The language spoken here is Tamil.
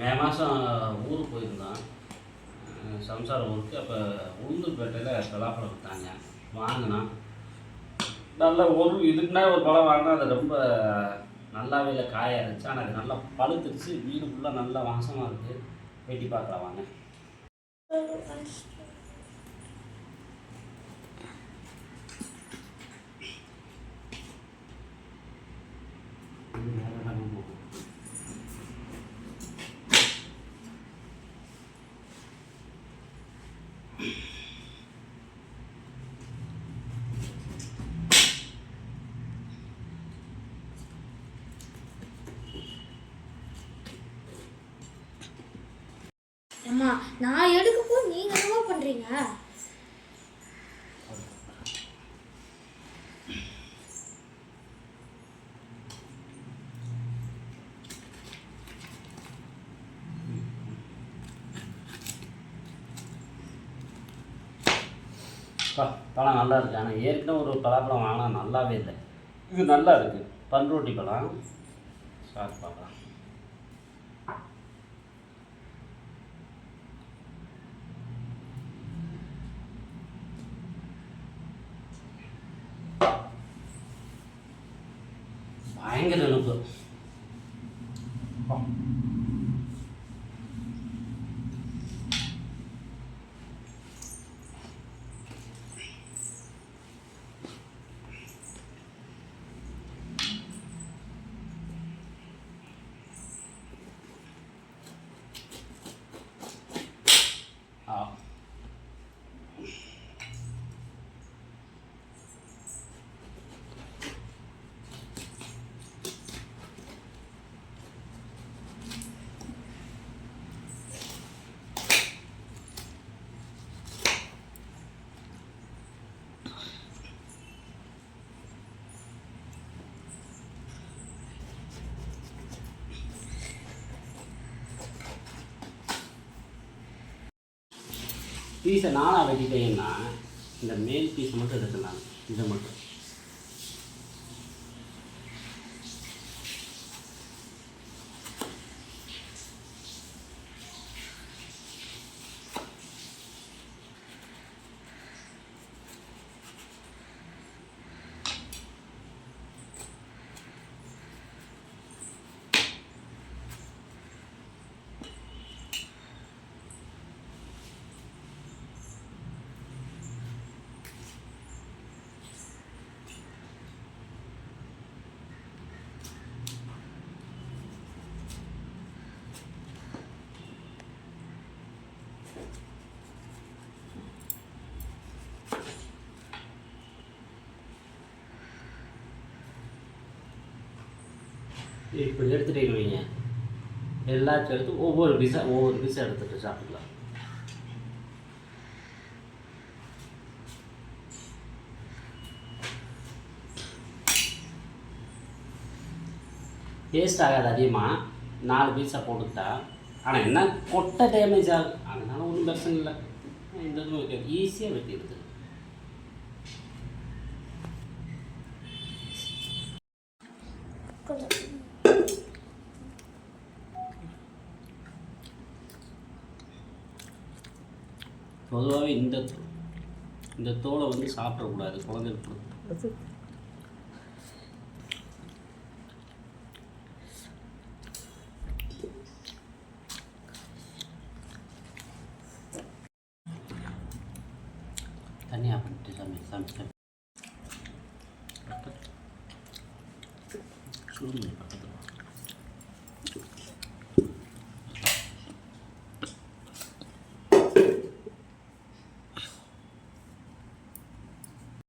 மே மாதம் ஊருக்கு போயிருந்தோம். சம்சார ஊருக்கு. அப்போ உளுந்தூர்பேட்டையில் பலாப்பழம் விட்டாங்க வாங்கினோம். நல்ல ஒரு இதுக்குன்னா ஒரு பழம் வாங்கினா அது ரொம்ப நல்லாவே இல்லை காயாக இருந்துச்சு. ஆனால் அது நல்லா பழுத்துருச்சு. வீடு ஃபுல்லாக நல்லா வாசமாக இருக்குது வெட்டி பார்க்கலாம் வாங்க. அம்மா நான் எடுக்க போய் நீங்க என்னவா பண்றீங்க பழம் நல்லா இருக்கு. ஆனால் ஏற்கனவே ஒரு பலாப்பழம் வாங்கினா நல்லாவே இல்லை. இது நல்லா இருக்குது பன்ரோட்டி பழம். சாப்பிட்டு பார்க்கலாம் பயங்கர இனிப்பு பீஸை நானாக வெட்டிட்டேன்னா இந்த மேல் பீஸ் மட்டும் எடுக்கலாம் இதை மட்டும். இப்படி எடுத்துகிட்டு வைங்க எல்லாத்தையும் எடுத்து ஒவ்வொரு பீஸா ஒவ்வொரு பீஸாக எடுத்துகிட்டு சாப்பிடலாம். வேஸ்ட் ஆகாது அதிகமாக நாலு பீஸாக போட்டுக்கிட்டா. ஆனால் என்ன கொட்டை டேமேஜ் ஆகும் அதனால ஒன்றும் பிரச்சனை இல்லை. இந்த இதுவும் ஈஸியாக வெட்டிடுது கொஞ்சம் பொதுவாகவே இந்த இந்த தோலை வந்து சாப்பிடக்கூடாது குழந்தைகளுக்கு தனியாக பண்ணிட்டு சாமி சாமி சாமி. பக்கத்தில்.